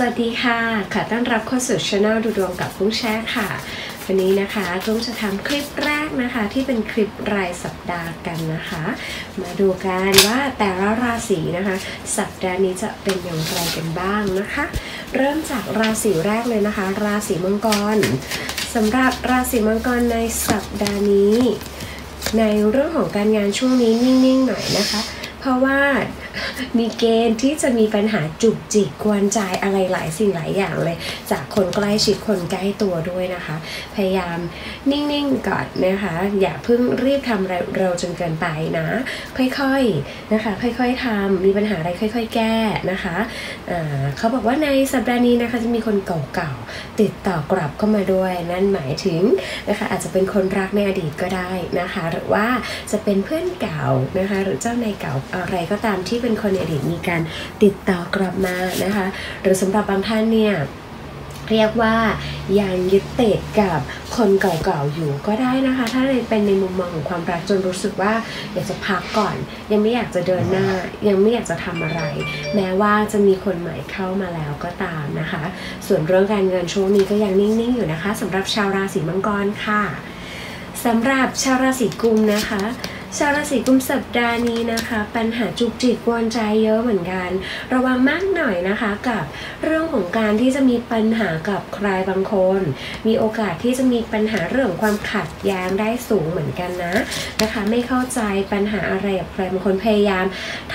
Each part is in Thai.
สวัสดีค่ะขอต้อนรับเข้าสู่ช anel ดูดวงกับกุ้งแช่ค่ะ วันนี้นะคะกุ้งจะทำคลิปแรกนะคะ ที่เป็นคลิปรายสัปดาห์กันนะคะ มาดูกันว่าแต่ละราศีนะคะ สัปดาห์นี้จะเป็นอย่างไรกันบ้างนะคะ เริ่มจากราศีแรกเลยนะคะ ราศีมังกรสำหรับราศีมังกรในสัปดาห์นี้ ในเรื่องของการงานช่วงนี้นิ่งๆหน่อยนะคะ เพราะว่า มีเกณฑ์ที่จะมีปัญหาจุกจิกกวนใจอะไรหลายสิ่งหลายอย่างเลย จากคนใกล้ชิดคนใกล้ตัวด้วยนะคะ พยายามนิ่งๆก่อนนะคะ อย่าเพิ่งรีบทำเร็วจนเกินไปนะ ค่อยๆนะคะ ค่อยๆทำมีปัญหาอะไรค่อย ๆ แก้นะคะะเขาบอกว่าในสัปดาห์นี้นะคะจะมีคนเก่าๆติดต่อกลับเข้ามาด้วยนั่นหมายถึงนะคะอาจจะเป็นคนรักในอดีตก็ได้นะคะ หรือว่าจะเป็นเพื่อนเก่านะคะ หรือเจ้านายเก่าอะไรก็ตามที่เป็นคนในอดีตมีการติดต่อกลับมานะคะ หรือสำหรับบางท่านเนี่ยเรียกว่ายังยึดติดกับคนเก่าๆอยู่ก็ได้นะคะ ถ้าเป็นในมุมมองของความรักจนรู้สึกว่าอยากจะพักก่อน ยังไม่อยากจะเดินหน้า ยังไม่อยากจะทำอะไร แม้ว่าจะมีคนใหม่เข้ามาแล้วก็ตามนะคะ ส่วนเรื่องการเงินช่วงนี้ก็ยังนิ่งๆอยู่นะคะสำหรับชาวราศีมังกรค่ะสำหรับชาวราศีกุมนะคะ ชาวราศีกุมสัปดาห์นี้นะคะ ปัญหาจุกจิกกวนใจเยอะเหมือนกัน ระวังมากหน่อยนะคะกับเรื่องของการที่จะมีปัญหากับใครบางคน มีโอกาสที่จะมีปัญหาเรื่องความขัดแย้งได้สูงเหมือนกันนะนะคะ ไม่เข้าใจปัญหาอะไรกับใครบางคนพยายาม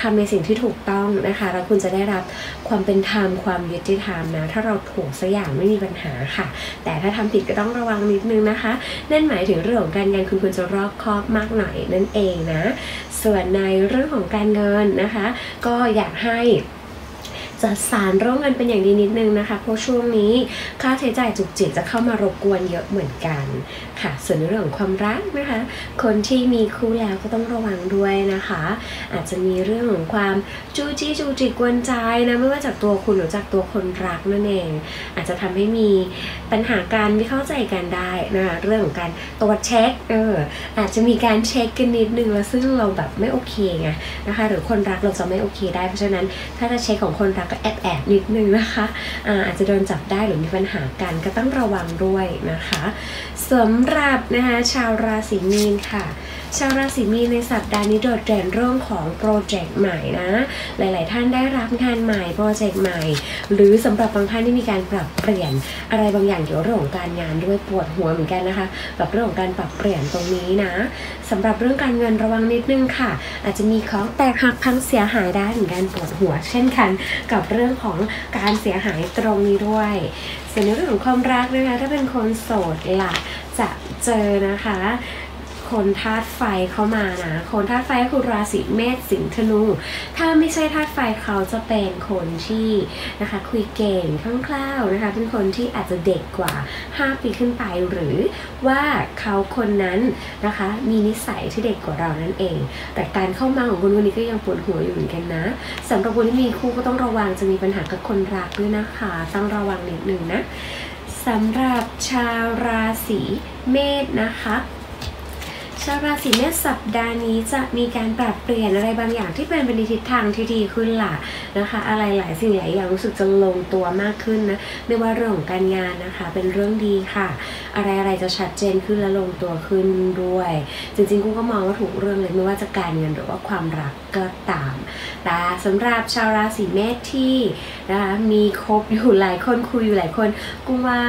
ทำในสิ่งที่ถูกต้องนะคะแล้วคุณจะได้รับความเป็นธรรมความยุติธรรมนะถ้าเราถูกสักอย่างไม่มีปัญหาค่ะ แต่ถ้าทำผิดก็ต้องระวังนิดนึงนะคะนั่นหมายถึงเรื่องของการงานคุณควรจะรอบคอบมากหน่อยนั่นเองนะ ส่วนในเรื่องของการเงินนะคะ ก็อยากให้ จัดสารร่วมกันเป็นอย่างดีนิดนึงนะคะ เพราะช่วงนี้ค่าใช้จ่ายจุกจิกจะเข้ามารบกวนเยอะเหมือนกันค่ะ ส่วนเรื่องของความรักนะคะ คนที่มีคู่แล้วก็ต้องระวังด้วยนะคะ อาจจะมีเรื่องของความจู้จี้จูจิกกวนใจนะไม่ว่าจากตัวคุณหรือจากตัวคนรักนั่นเอง อาจจะทำให้มีปัญหาการไม่เข้าใจกันได้นะคะเรื่องของการตรวจเช็คเอออาจจะมีการเช็คกันนิดนึงแล้วซึ่งเราแบบไม่โอเคไงนะคะ หรือคนรักเราจะไม่โอเคได้เพราะฉะนั้นถ้าจะเช็คของคนรักก็แอบแอบนิดนึงนะคะอาอาจจะโดนจับได้หรือมีปัญหากันก็ต้องระวังด้วยนะคะสำหรับนะคะชาวราศีมีนค่ะ ชาวราศีมีนในสัปดาห์นี้โดดเด่นเรื่องของโปรเจกต์ใหม่นะ หลาย ๆ ท่านได้รับงานใหม่โปรเจกต์ใหม่ หรือสำหรับบางท่านที่มีการปรับเปลี่ยนอะไรบางอย่างเกี่ยวกับเรื่องของการงานด้วยปวดหัวเหมือนกันนะคะกับเรื่องของการปรับเปลี่ยนตรงนี้นะสำหรับเรื่องการเงินระวังนิดนึงค่ะ อาจจะมีของแตกหักพังเสียหายได้เหมือนกันปวดหัว เช่นกัน กับเรื่องของการเสียหายตรงนี้ด้วยส่วนในเรื่องของความรักนะคะถ้าเป็นคนโสดล่ะจะเจอนะคะ คนธาตุไฟเข้ามานะ คนธาตุไฟคือราศีเมษสิงห์ธนู ถ้าไม่ใช่ธาตุไฟเขาจะเป็นคนที่นะคะคุยเก่งคล่าวนะคะเป็นคนที่อาจจะเด็กกว่า 5 ปีขึ้นไปหรือว่าเขาคนนั้นนะคะมีนิสัยที่เด็กกว่าเรานั่นเอง แต่การเข้ามาของคนคนนี้ก็ยังปวดหัวอยู่เหมือนกันนะสำหรับคนที่มีคู่ก็ต้องระวังจะมีปัญหากับคนรักด้วยนะคะต้องระวังนิดนึงนะสำหรับชาวราศีเมษนะคะ ชาวราศีเมษสัปดาห์นี้จะมีการปรับเปลี่ยนอะไรบางอย่างที่เป็นไปในทิศทางที่ดีขึ้นล่ะนะคะ อะไรหลายสิ่งหลายอย่างรู้สึกจะลงตัวมากขึ้นนะไม่ว่าเรื่องของการงานนะคะ เป็นเรื่องดีค่ะ อะไรอะไรจะชัดเจนขึ้นและลงตัวขึ้นด้วย จริงๆกูก็มองว่าถูกเรื่องเลยไม่ว่าจะการเงินหรือว่าความรักก็ตามแต่สำหรับชาวราศีเมษที่นะคะมีคบอยู่หลายคนคุยอยู่หลายคนกูว่า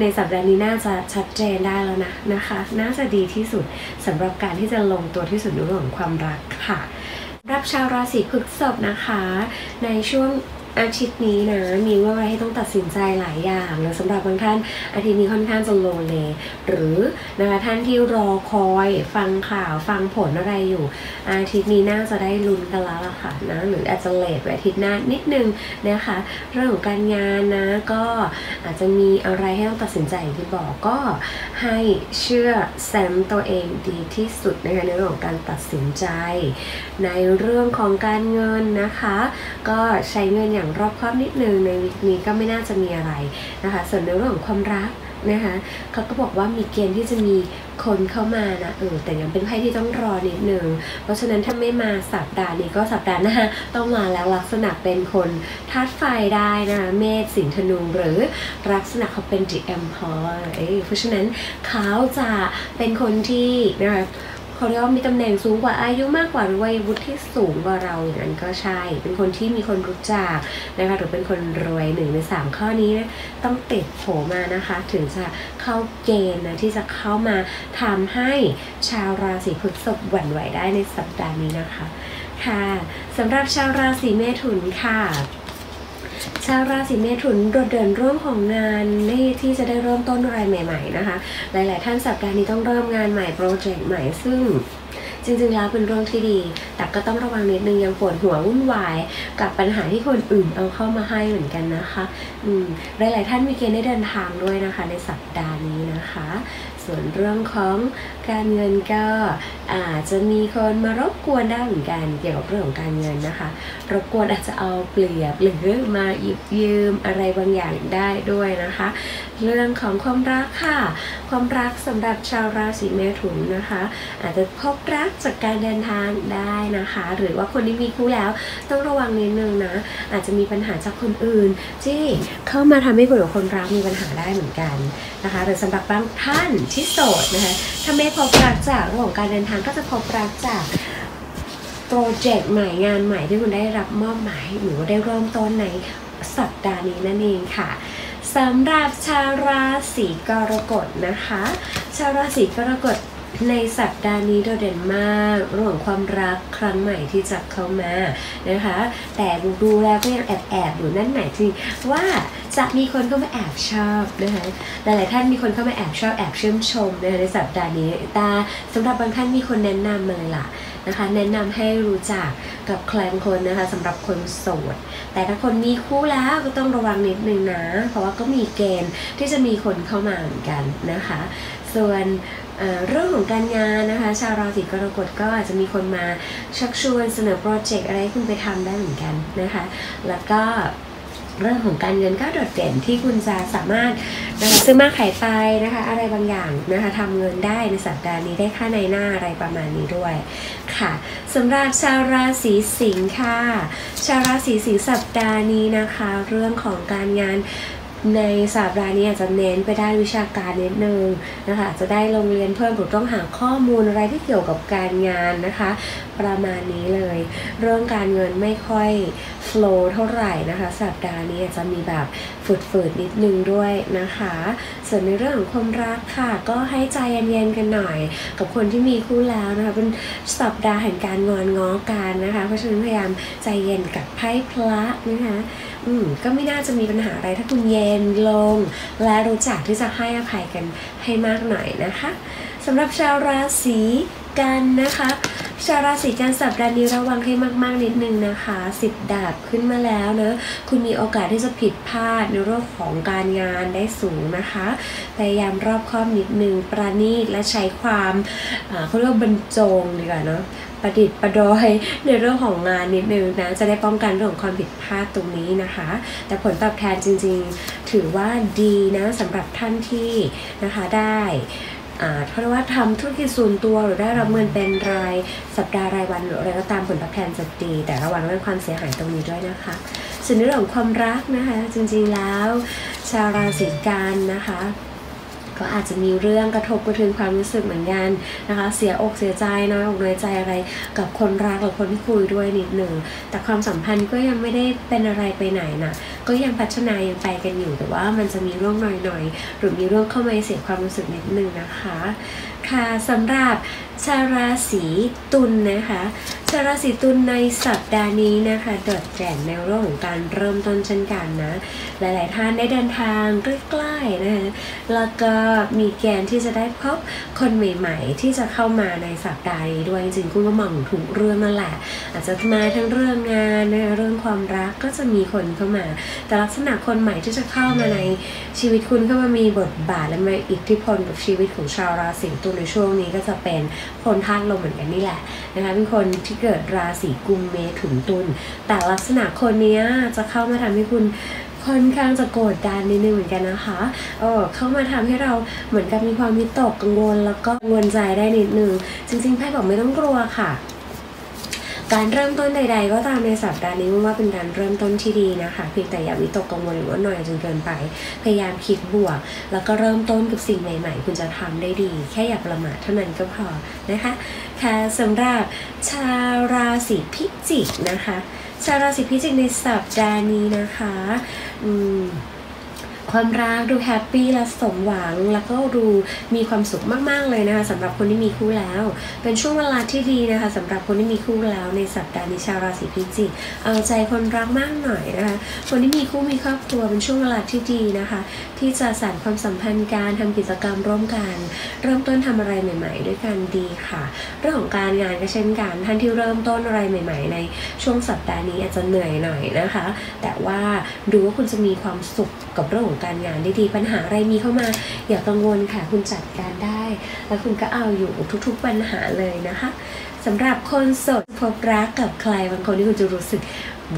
ในสัปดาห์นี้น่าจะชัดเจนได้แล้วนะนะคะ น่าจะดีที่สุดสำหรับการที่จะลงตัวที่สุดในเรื่องของความรักค่ะ รับชาวราศีพฤษภนะคะ ในช่วง อาทิตย์นี้นะมีว่าอะไรให้ต้องตัดสินใจหลายอย่างแล้วสำหรับบางท่านอาทิตย์นี้ค่อนข้างจะโลเล หรือนะคะท่านที่รอคอยฟังข่าวฟังผลอะไรอยู่ อาทิตย์นี้น่าจะได้ลุ้นกันแล้วล่ะค่ะนะหรืออาจจะเลทไปอาทิตย์หน้านิดนึงนะคะเรื่องของการงานนะก็อาจจะมีอะไรให้ต้องตัดสินใจที่บอกก็ให้เชื่อแซมตัวเองดีที่สุดนะคะในเรื่องของการตัดสินใจ ในเรื่องของการเงินนะคะ ก็ใช้เงินอย่างอย่างรอบคอบนิดนึงในวิกนี้ก็ไม่น่าจะมีอะไรนะคะ ส่วนในเรื่องของความรักนะคะเขาก็บอกว่ามีเกณฑ์ที่จะมีคนเข้ามานะเออแต่ยังเป็นไพ่ที่ต้องรอนิดนึงเพราะฉะนั้นถ้าไม่มาสัปดาห์นี้ก็สัปดาห์หน้าต้องมาแล้วลักษณะเป็นคนธาตุไฟได้นะเมษสิงธนูหรือลักษณะเขาเป็น the empire เอ้ยเพราะฉะนั้นเขาจะเป็นคนที่นะคะ เขาเรียกว่ามีตำแหน่งสูงกว่าอายุมากกว่าหรือวัยวุฒิที่สูงกว่าเราอย่างนั้นก็ใช่ เป็นคนที่มีคนรู้จักนะคะหรือเป็นคนรวยหนึ่งในสามข้อนี้นะต้องติดโผมานะคะ ถึงจะเข้าเกณฑ์นะที่จะเข้ามาทำให้ชาวราศีพฤษภหวั่นไหวได้ในสัปดาห์นี้นะคะ ค่ะสำหรับชาวราศีเมถุนค่ะาวราศีเมถุนโดดเด่นเรื่องของงานนี่ที่จะได้เริ่มต้นอะไรใหม่ ๆนะคะ หลาย ๆ ท่านสัปดาห์นี้ต้องเริ่มงานใหม่โปรเจกต์ใหม่ซึ่งจริงๆแล้วเป็นเรื่องที่ดี แต่ก็ต้องระวังนิดนึงยังปวดหัววุ่นวาย กับปัญหาที่คนอื่นเอาเข้ามาให้เหมือนกันนะคะ อืมหลายๆท่านมีเกณฑ์ได้เดินทางด้วยนะคะ ในสัปดาห์นี้นะคะส่วนเรื่องของการเงินก็อาจจะมีคนมารบกวนได้เหมือนกันเกี่ยวกับเรื่องของการเงินนะคะ รบกวนอาจจะเอาเปรียบหรือมาหยิบยืมอะไรบางอย่างได้ด้วยนะคะ เรื่องของความรักค่ะ ความรักสำหรับชาวราศีเมถุนนะคะ อาจจะพบรักจากการเดินทางได้นะคะ หรือว่าคนที่มีคู่แล้วต้องระวังนิดนึงนะอาจจะมีปัญหาจากคนอื่นที่เข้ามาทำให้คุณกับคนรักมีปัญหาได้เหมือนกันนะคะหรือสำหรับบางท่านที่โสดนะคะถ้าไม่พบรักจากเรื่องของการเดินทางก็จะพบรักจากโปรเจกต์ใหม่งานใหม่ที่คุณได้รับมอบหมายหรือว่าได้เริ่มต้นในสัปดาห์นี้นั่นเองค่ะสำหรับชาวราศีกรกฎนะคะ ชาวราศีกรกฎ ในสัปดาห์นี้โดดเด่นมากเรื่องของความรักครั้งใหม่ที่จะเข้ามานะคะ แต่ดูแล้วก็ยังแอบแอบๆอยู่นั่นหมายถึงว่าจะมีคนเข้ามาแอบชอบนะคะหลายๆท่านมีคนเข้ามาแอบชอบแอบเชื่นชมนะคะในสัปดาห์นี้ต่สำหรับบางท่านมีคนแนะนำมาเลยล่ะนะคะแนะนำให้รู้จักกับใครบางคนนะคะสำหรับคนโสด แต่ถ้าคนมีคู่แล้วก็ต้องระวังนิดนึงนะ เพราะว่าก็มีเกณฑ์ที่จะมีคนเข้ามาเหมือนกันนะคะ ส่วนเรื่องของการงานนะคะ ชาวราศีกรกฎก็อาจจะมีคนมาชักชวนเสนอโปรเจกต์อะไรให้คุณไปทำได้เหมือนกันนะคะ แล้วก็เรื่องของการเงินก็โดดเด่นที่คุณจะสามารถซื้อมาขายไปนะคะ อะไรบางอย่างนะคะทำเงินได้ในสัปดาห์นี้ได้ค่าในหน้าอะไรประมาณนี้ด้วยค่ะสำหรับชาวราศีสิงค์ค่ะ ชาวราศีสิงห์สัปดาห์นี้นะคะ เรื่องของการงาน ในสัปดาห์นี้อาจจะเน้นไปด้านวิชาการนิดนึงนะคะจะได้ลงเรียนเพิ่มหรือต้องหาข้อมูลอะไรที่เกี่ยวกับการงานนะคะ ประมาณนี้เลย เรื่องการเงินไม่ค่อย flow เท่าไหร่นะคะ สัปดาห์นี้อาจจะมีแบบฝืดๆนิดนึงด้วยนะคะ ส่วนในเรื่องของความรักค่ะ ก็ให้ใจเย็นๆกันหน่อย กับคนที่มีคู่แล้วนะคะเป็นสัปดาห์แห่งการงอนง้อกันนะคะ เพราะฉะนั้นพยายามใจเย็นกับไพ่พระนะคะ อืมก็ไม่น่าจะมีปัญหาอะไรถ้าคุณเย็นลง และรู้จักที่จะให้อภัยกันให้มากหน่อยนะคะสำหรับชาวราศีกันนะคะ ชาวราศีกันสัปดาห์นี้ระวังให้มาก ๆ นิดนึงนะคะสิบดาบขึ้นมาแล้วเนะคุณมีโอกาสที่จะผิดพลาดในเรื่องของการงานได้สูงนะคะพยายามรอบคอบนิดนึงประณีตและใช้ความเขาเรียกว่าบรรจงดีกว่าเนาะประดิษฐ์ประดอยในเรื่องของงานนิดนึงนะจะได้ป้องกันเรื่องของความผิดพลาดตรงนี้นะคะ แต่ผลตอบแทนจริง ๆ ถือว่าดีนะสำหรับท่านที่นะคะได้ อ่าเพราะว่าทำธุรกิจส่วนตัวหรือได้รับเงินเป็นรายสัปดาห์รายวันหรืออะไรก็ตามผลตอบแทนจะดี แต่ระวังเรื่องความเสียหายตรงนี้ด้วยนะคะส่วนเรื่องของความรักนะคะ จริงๆแล้ว ชาวราศีกันนะคะ ก็อาจจะมีเรื่องกระทบกระเทือนความรู้สึกเหมือนกันนะคะ เสียอกเสียใจน้อยอกน้อยใจอะไรกับคนรักหรือคนที่คุยด้วยนิดหนึ่งแต่ความสัมพันธ์ก็ยังไม่ได้เป็นอะไรไปไหนนะก็ยังพัฒนายังไปกันอยู่แต่ว่ามันจะมีเรื่องหน่อยๆหรือมีเรื่องเข้ามาเสียความรู้สึกนิดนึงนะคะค่ะสำหรับ ชาวราศีตุลนะคะชาวราศีตุลในสัปดาห์นี้นะคะโดดเด่นในเรื่องของการเริ่มต้นเช่นกันนะ หลาย ๆ ท่านได้เดินทางใกล้ๆนะคะแล้วก็มีแกณฑ์ที่จะได้พบคนใหม่ ๆ ที่จะเข้ามาในสัปดาห์นี้ด้วยจริงๆคุณก็มองถูกเรื่องนั่นแหละ อาจจะมาทั้งเรื่องงานนะเรื่องความรักก็จะมีคนเข้ามา แต่ลักษณะคนใหม่ที่จะเข้ามาในชีวิตคุณเข้ามามีบทบาทและมาอิทธิพลกับชีวิตของชาวราศีตุลในช่วงนี้ก็จะเป็นคนธาตุลมเหมือนกันนี่แหละนะคะเป็นคนที่เกิดราศีกุมเมถุนตุลแต่ลักษณะคนนี้จะเข้ามาทำให้คุณค่อนข้างจะโกรธดันนิดนึงเหมือนกันนะคะ เออเข้ามาทำให้เราเหมือนกับมีความวิตกกังวลแล้วก็กังวลใจได้นิดนึง จริงๆไพ่บอกไม่ต้องกลัวค่ะ การเริ่มต้นใด ๆ ก็ตามในสัปดาห์นี้ว่าเป็นการเริ่มต้นที่ดีนะคะเพียงแต่อย่าวิตกกังวลหรือว่าหน่อยจนเกินไป พยายามคิดบวก แล้วก็เริ่มต้นกับสิ่งใหม่ๆ คุณจะทำได้ดี แค่อย่าประมาทเท่านั้นก็พอนะคะค่ะสำหรับชาวราศีพิจิกนะคะ ชาวราศีพิจิกในสัปดาห์นี้นะคะ อืม ความรักดูแฮปปี้และสมหวังแล้วก็ดูมีความสุขมากๆเลยนะคะสำหรับคนที่มีคู่แล้ว เป็นช่วงเวลาที่ดีนะคะสำหรับคนที่มีคู่แล้วในสัปดาห์นี้ชาวราศีพิจิกเอาใจคนรักมากหน่อยนะคะคนที่มีคู่มีครอบครัวเป็นช่วงเวลาที่ดีนะคะ ที่จะสานความสัมพันธ์การทำกิจกรรมร่วมกัน เริ่มต้นทำอะไรใหม่ ๆ ด้วยกันดีค่ะ เรื่องของการงานก็เช่นกันท่านที่เริ่มต้นอะไรใหม่ ๆ ในช่วงสัปดาห์นี้อาจจะเหนื่อยหน่อยนะคะ แต่ว่าดูว่าคุณจะมีความสุขกับเรื่องของการงานได้ดีปัญหาอะไรมีเข้ามา อย่ากังวลค่ะคุณจัดการได้ แล้วคุณก็เอาอยู่ทุกๆปัญหาเลยนะคะสำหรับคนโสดพบรักกับใครบางคนที่คุณจะรู้สึก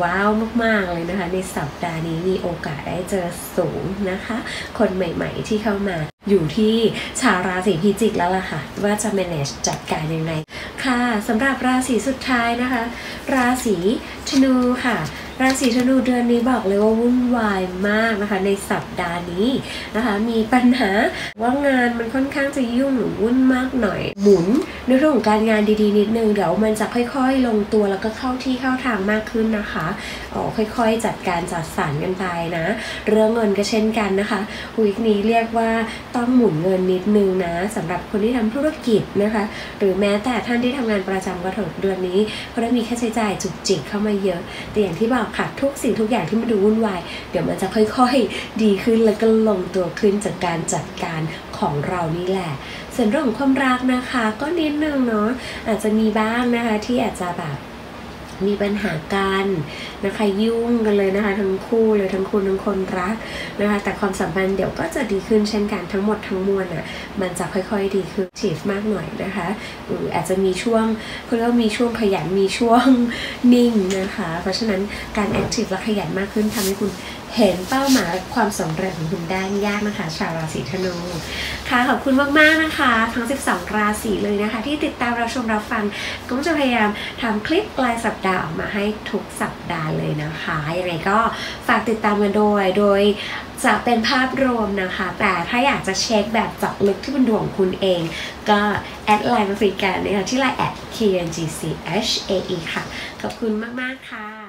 ว้าวมาก ๆ เลยนะคะ ในสัปดาห์นี้มีโอกาสได้เจอสูงนะคะ คนใหม่ๆที่เข้ามาอยู่ที่ชาวราศีพิจิกแล้วล่ะค่ะ ว่าจะ manage จัดการยังไง ค่ะสำหรับราศีสุดท้ายนะคะ ราศีธนูค่ะ ราศีธนูเดือนนี้บอกเลยว่าวุ่นวายมากนะคะ ในสัปดาห์นี้นะคะ มีปัญหาว่างานมันค่อนข้างจะยุ่งหรือวุ่นมากหน่อย หมุนในเรื่องของการงานดีๆนิดนึงเดี๋ยวมันจะค่อยๆ ลงตัวแล้วก็เข้าที่เข้าทางมากขึ้นนะคะอ๋อค่อยๆ จัดการจัดสรรกันไปนะ เรื่องเงินก็เช่นกันนะคะวีคนี้เรียกว่าต้องหมุนเงินนิดนึงนะสำหรับคนที่ทำธุรกิจนะคะ หรือแม้แต่ท่านที่ทำงานประจำก็เถอะเดือนนี้ก็ได้มีค่าใช้จ่ายจุกจิกเข้ามาเยอะ แต่อย่างที่บอกค่ะ ทุกสิ่งทุกอย่างที่มันดูวุ่นวาย เดี๋ยวมันจะค่อยๆ ดีขึ้นแล้วก็ลงตัวขึ้นจากการจัดการของเรานี่แหละ ส่วนเรื่องของความรักนะคะ ก็นิดนึงเนาะอาจจะมีบ้างนะคะที่อาจจะแบบ มีปัญหากันนะคะยุ่งกันเลยนะคะทั้งคู่เลยทั้งคุณทั้งคนรักนะคะแต่ความสัมพันธ์เดี๋ยวก็จะดีขึ้นเช่นกันทั้งหมดทั้งมวลอะมันจะค่อยๆดีขึ้นทีฟมากหน่อยนะคะอาจจะมีช่วงเขาเรียกว่ามีช่วงขยันมีช่วงนิ่งนะคะ เพราะฉะนั้นการแอคทีฟและขยันมากขึ้นทำให้คุณ เห็นเป้าหมายและความสำเร็จของคุณได้ยากนะคะ ชาวราศีธนูค่ะขอบคุณมากๆนะคะ ทั้ง 12 ราศีเลยนะคะ ที่ติดตามเราชมเราฟังก็จะพยายามทำคลิปปลายสัปดาห์ออกมาให้ทุกสัปดาห์เลยนะคะยังไงก็ฝากติดตามกันโดยโดยจะเป็นภาพรวมนะคะ แต่ถ้าอยากจะเช็คแบบจาะลึกที่เป็นดวงของคุณเอง ก็แอดไลน์มาคุยกันนะคะที่ไลน์แอด KNGCHAE ค่ะ ขอบคุณมาก ๆ ค่ะ